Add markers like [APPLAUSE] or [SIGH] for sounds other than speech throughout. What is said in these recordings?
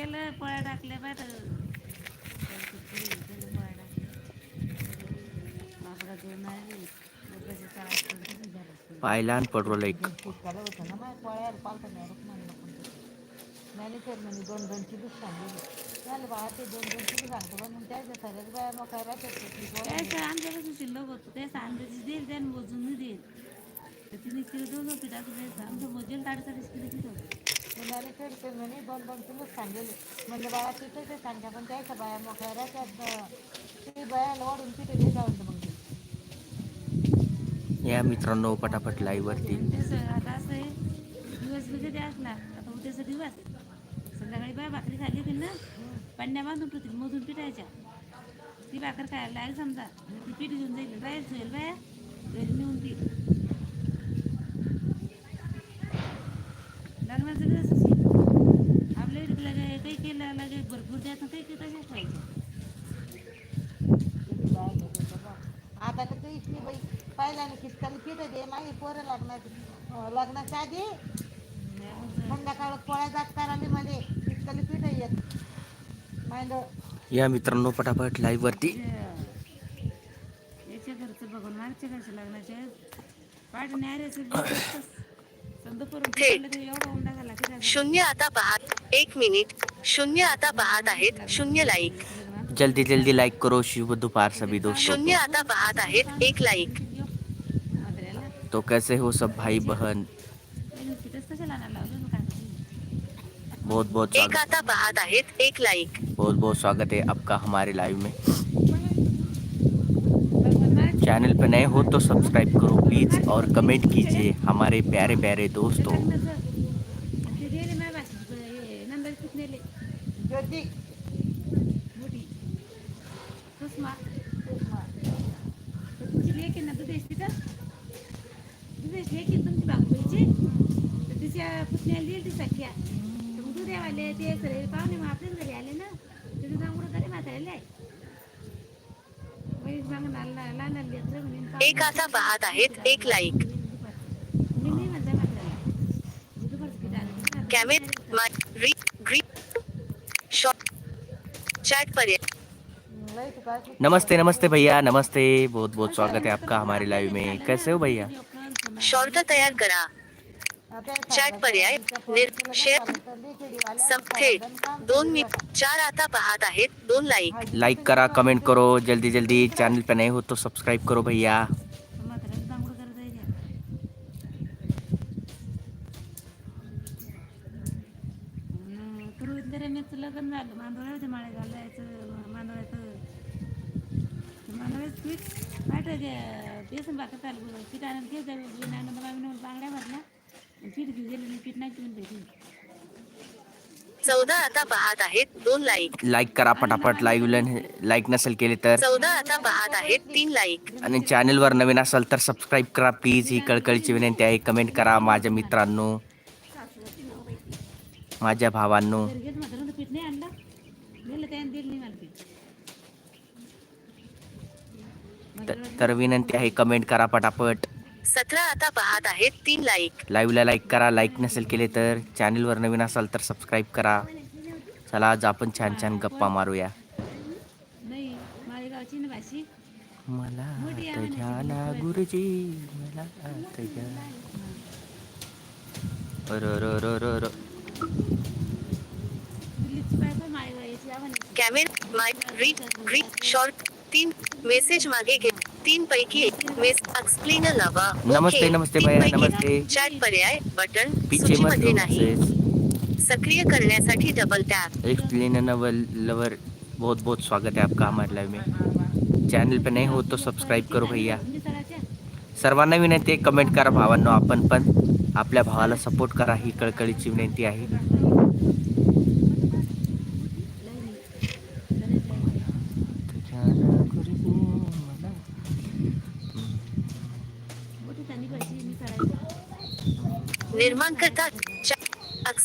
केलं पोळ्या टाकल्या झालं. पाहिला आणि पेट्रोल एक शिकायला म्हणलं पण ते मॅनेजर म्हणे दोन दोन किलोच बाया सांगेले. म्हणलं बाया तिथं ते सांगा पण त्याच्या बाया मग काय राहतात ते बायाला वाढून तिथे ते जाऊन मग या मित्रांनो पटापट लाईव्ह वरती. तसं आता असं आहे दिवस असला आता उद्याचा दिवस. संध्याकाळी बाय भाकरी खाली होती ना? बांधून ठेवतील मधून पिठायच्या. ती भाकर खायला लागेल समजा. ती पीठ घेऊन जाईल बाहेर ठेवेल बाया. घरी नेऊन ती लग्नाचं दिवस असेल आपल्या इकडे लगे काही केलं लगे भरपूर द्यायचं काही घेते तर बा. आता तर काहीच नाही बाई पाहिला ना खिचकाली पीठ दे माझी पोरं लग्नात लग्नाच्या आधी संध्याकाळ पोळ्या जात कराली मध्ये खिचकाली पीठ येत मांड या मित्रांनो पटापट लाईव्ह वरती याच्या घरचं बघून मागच्या घरच्या लग्नाच्या पाठ न्यायचं संद करून थेट. ठेवलं तर एवढा. शून्य आता पाहत एक मिनिट. शून्य आता पाहत आहेत शून्य लाईक जल्दी जल्दी लाईक करो शुभ दोपहर सभी दोस्तों शून्य आता पाहत आहेत एक लाईक तो कैसे हो सब भाई बहन. बहुत बहुत एक आता पाहत आहेत एक लाईक बहुत बहुत स्वागत है आपका हमारे लाइव में. चैनल पे नए हो तो सब्सक्राइब करो प्लीज़ और कमेंट कीजिए हमारे प्यारे प्यारे दोस्तों. तिच्या पुतण्याला दिली ती सख्या तर मग दूध यावाले ते सगळे पाहुणे मग आपल्याच घरी आले ना। ते दूध आंघोळ करे म्हाताऱ्याला वैस मागून आला लहान लेकरं म्हणे पाहुणे एक आता पाहत आहेत एक लाईक मी नाही म्हणता म्हाताऱ्याला दुपारचं किती आलं कॅमेर माय री ग्री शॉट चॅट पर्याय लय तू काय नमस्ते नमस्ते भैया नमस्ते। बहुत बहुत स्वागत है आपका हमारे लाइव में। कैसे हो भैया? शॉर्ट तयार करा। आता चॅट पर्याय थेट दोन मी चार आता पाहत आहेत. दोन लाईक लाइक करा कमेंट करो. जल्दी जल्दी चैनल पे नए हो तो सब्सक्राइब करो भैया. लग्न झालं मांडोळ्या होते माळे घालायचं पीठ पाठ बेसन भाकर चालू पीठ आणून आनंद बाबीनं बांगड्या भरल्या चौदा आता पाहत आहेत दोन लाईक लाईक करा पटापट लाईव्ह लाईक नसेल केले तर. चौदा आता पाहत आहेत तीन लाईक आणि चॅनलवर नवीन असाल तर सबस्क्राईब करा प्लीज ही कळकळीची विनंती आहे कमेंट करा माझ्या मित्रांनो. माझ्या भावांनो. तर विनंती आहे कमेंट करा पटापट. सतरा आता पाहत आहेत तीन लाईक लाईव्हला लाईक करा. लाईक नसेल केले तर चॅनलवर नवीन असाल तर सबस्क्राईब करा. चला आज आपण छान छान गप्पा मारूया. नाही माळेगावची ना भाषी मला आता घ्या ना गुरुजी मला आता घ्या र र र र र. दिल्लीची बायको माळेगाव याची आव्हान कॅमेर माय री ग्री शॉर्ट तीन मेसेज मागे घे. तीन पैकी एक्सप्लेन लावा नमस्ते, नमस्ते भैया, नमस्ते. चॅट पर्याय बटन पीछे मत सूचीमध्ये नाही सक्रिय करण्यासाठी डबल टॅप एक्सप्लेन नवल लवर बहुत बहुत स्वागत है आपका हमारे लाइव में. चॅनल पे नहीं हो तो सबस्क्राईब करो भैया. सर्वांना विनंती आहे कमेंट करा भावांनो आपण पण. आपल्या भावाला सपोर्ट करा ही कळकळीची विनंती आहे.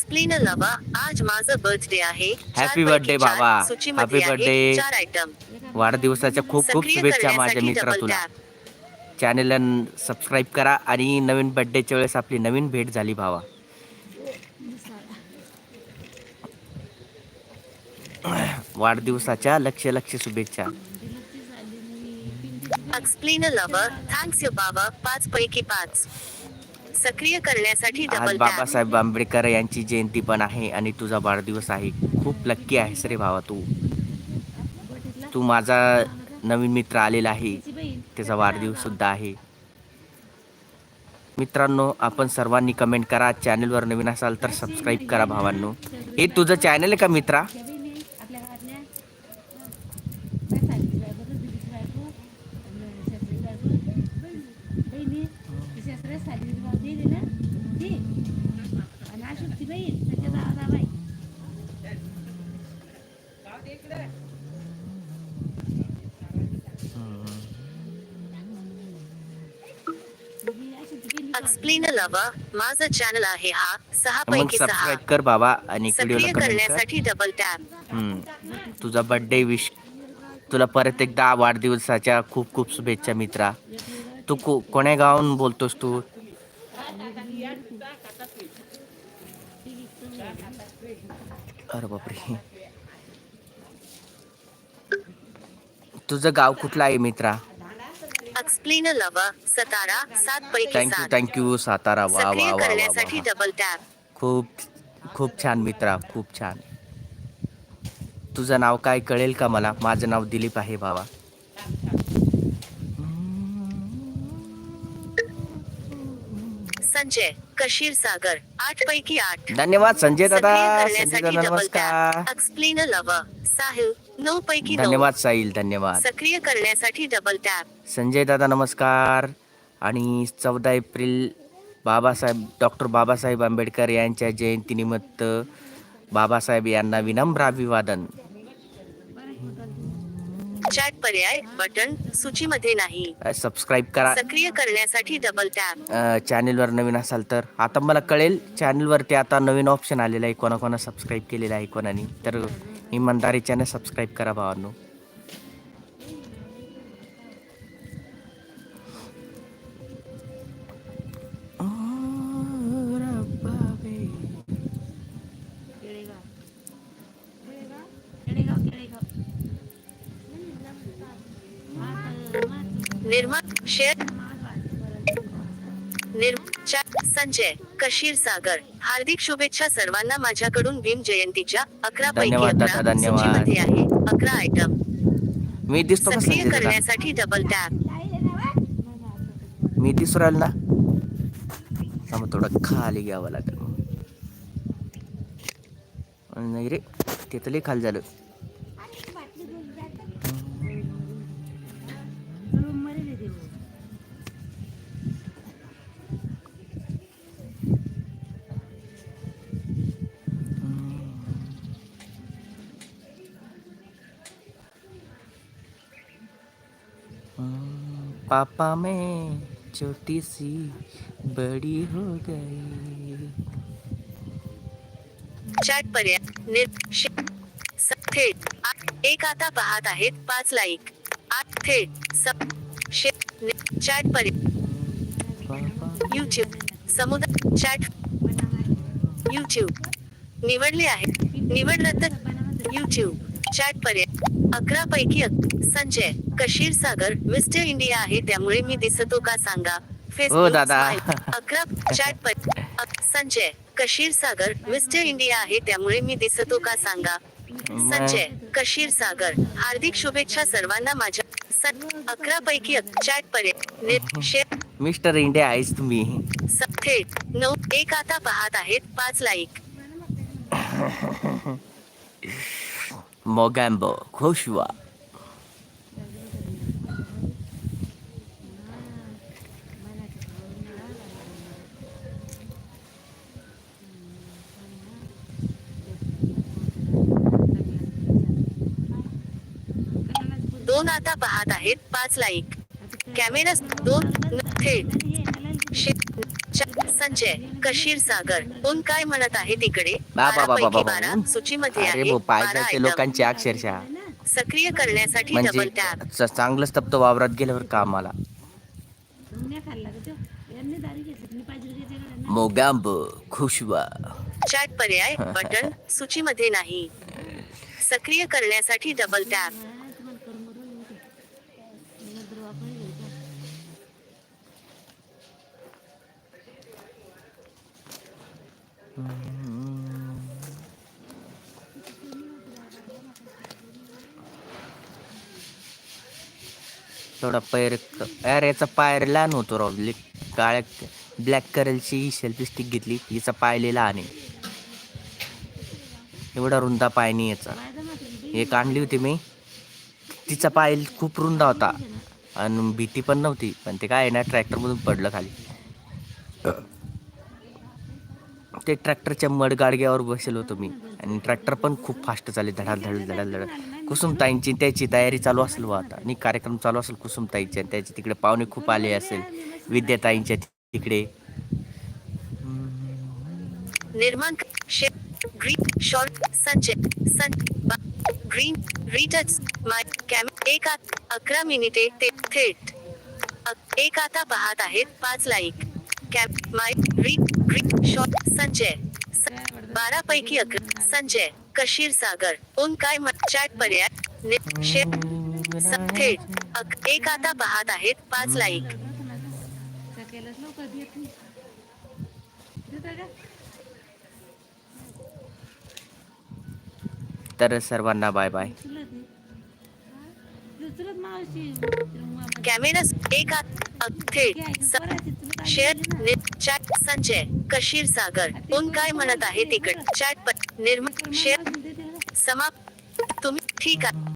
एक्सप्लेन लावा आज माझं बर्थडे आहे. Birthday, चार बाबा. birthday. चार आयटम वाढदिवसाच्या खूप खूप शुभेच्छा माझ्या मित्रा तुला चॅनलला सबस्क्राईब करा आणि नवीन बर्थडेच्या वेळेस आपली नवीन भेट झाली भावा. वाढदिवसाच्या लक्ष लक्ष शुभेच्छा. एक्सप्लेन लवर थँक्स यू बाबा पाच पैकी पाच. सक्रिय करण्यासाठी आज डबल टॅप बाबासाहेब आंबेडकर यांची जयंती पण आहे आणि तुझा वाढदिवस आहे. खूप लक्की आहेस रे भावा तू. तू माझा नवीन मित्र आलेला आहे. त्याचा वाढदिवस सुद्धा आहे. मित्रांनो आपण सर्वांनी कमेंट करा. चॅनलवर नवीन असाल तर सबस्क्राईब करा भावांनो. हे तुझं चॅनल आहे का मित्रा? भाव दिली ना ती आणि त्याच्या बाई माझा चॅनल आहे हा. सहा पैकी सहा. सबस्क्राईब कर बाबा आणि व्हिडिओला सक्रिय कमेंट कर. करण्यासाठी डबल टॅप हम्म. तुझा बर्थडे विश तुला परत एकदा वाढदिवसाच्या खूप खूप शुभेच्छा मित्रा. तू को कोण्या गावाहून बोलतोस तू? अरे बापरे. तुझं गाव कुठलं आहे मित्रा? एक्सप्लेन लवर सतारा सात पैकी थँक्यू सात. Thank you Satara. वा वा सक्रिय वा वा करण्यासाठी वा डबल टॅप खूप खूप छान मित्रा. खूप छान. तुझं नाव काय कळेल का मला? माझं नाव दिलीप आहे बाबा. संजय कशीर सागर आठ पैकी आठ. धन्यवाद संजय दादा. संजय दादा नमस्कार. एक्सप्लेन लवर साहिल नऊ. पैकी धन्यवाद साहिल धन्यवाद. सक्रिय करण्यासाठी डबल टॅप संजय दादा नमस्कार. आणि चौदा एप्रिल बाबासाहेब डॉक्टर बाबासाहेब आंबेडकर यांच्या जयंतीनिमित्त बाबासाहेब यांना विनम्र अभिवादन. चॅट पर्याय बटन सूचीमध्ये नाही. सबस्क्राईब करा. सक्रिय करण्यासाठी डबल टॅप चॅनलवर नवीन असाल तर आता मला कळेल चॅनलवरती आता नवीन ऑप्शन आलेलं आहे. कोणाकोणा सबस्क्राईब केलेलं आहे कोणाने. तर इमानदारी चॅनल सबस्क्राईब करा भावांनो. निर्म चॅट संजय कशीर सागर हार्दिक शुभेच्छा सर्वांना माझ्याकडून भीम जयंतीच्या अकरा पैकी धन्यवाद अकरा. सूचीमध्ये आहे. अकरा आयटम मी दिसतो सक्रिय करण्यासाठी डबल टॅप मी दिसू राहिलो ना? मग थोडं खाली घ्यावं लागेल. नाही रे ते तर लई खाली झालं. पापा में छोटी सी बड़ी हो गई। चॅट पर्याय निर थेट एक आता पाहत आहेत पाच लाईक आठ थेट स- शे- चॅट पापा समुदाय, चॅट। युट्यूब निवडले आहे निवड रद्द युट्यूब चॅट पर्याय अकरा पैकी संजय कशीर सागर मिस्टर इंडिया आहे त्यामुळे मी दिसतो का सांगा? हो, दादा. स्माइल. अकरा chat Sanjay Kashir Sagar mister India आहे त्यामुळे मी दिसतो का सांगा? संजय कशीर सागर हार्दिक शुभेच्छा सर्वांना माझ्या अकरा पैकी चॅट शे- मिस्टर इंडिया आहेस तुम्ही. थेट नऊ एक आता पाहत आहेत पाच लाईक [LAUGHS] मोगॅम्बो खुश हुआ दोन आता पाहत आहेत पाच लाईक कॅमेरा दोन थेट संजय कशीर सागर कोण काय म्हणत आहे तिकडे? बा- बा- बा- बा- बारापैकी बा- बारा बा. सूचीमध्ये अरे आहे item. लोकांची अक्षरशः. सक्रिय करण्यासाठी म्हणजे डबल टॅप च- चांगलंच तप्त वावरात गेल्यावर कामाला उन्या खाल्ला का तो यांनी दारी घेतली. मी पाहिजे त्याच्याकडे ना मोगॅम्बो खुश हुआ चॅट पर्याय [LAUGHS] बटन सूचीमध्ये नाही. सक्रिय करण्यासाठी डबल टॅप थोडा पैर अरे याचा पायर लहान होतो राव. काळ्या ब्लॅक कलरची सेल्फी स्टिक घेतली. हिचा पायले लहान आहे. एवढा रुंदा पाय नाही याचा. एक आणली होती मी. तिचा पाय खूप रुंदा होता. आणि भीती पण नव्हती. पण ते काय आहे ना ट्रॅक्टरमधून पडलं खाली. ते ट्रॅक्टरच्या मड गाडग्यावर बसेल होतो मी. आणि ट्रॅक्टर पण खूप फास्ट चालले धडाल धडल धडाल धडल. कुसुमताईंची त्याची तयारी चालू असेल व आता. आणि कार्यक्रम चालू असेल कुसुमताईंची आणि त्याची तिकडे पाहुणे खूप आले असेल. विद्याताईंच्या तिकडे. निर्माण ग्रीन शॉर्ट संचय सन ग्रीन रिटच माय कॅम एक अकरा मिनिटे ते थेट. एक आता पाहत आहेत पाच like cam my green green short संचय बारा पैकी अकरा संचय कशीर सागर. ओन काय मत चॅट पर्याय थेट अक- एक आता पाहत आहेत पाच लाईक. तर सर्वांना बाय बाय. कॅमेरा एक शेअर नि- चॅट संजय कशीर सागर. कोण काय म्हणत आहे तिकड? चॅट प- निर्म शेअर. समाप्त. तुम्ही ठीक आहे.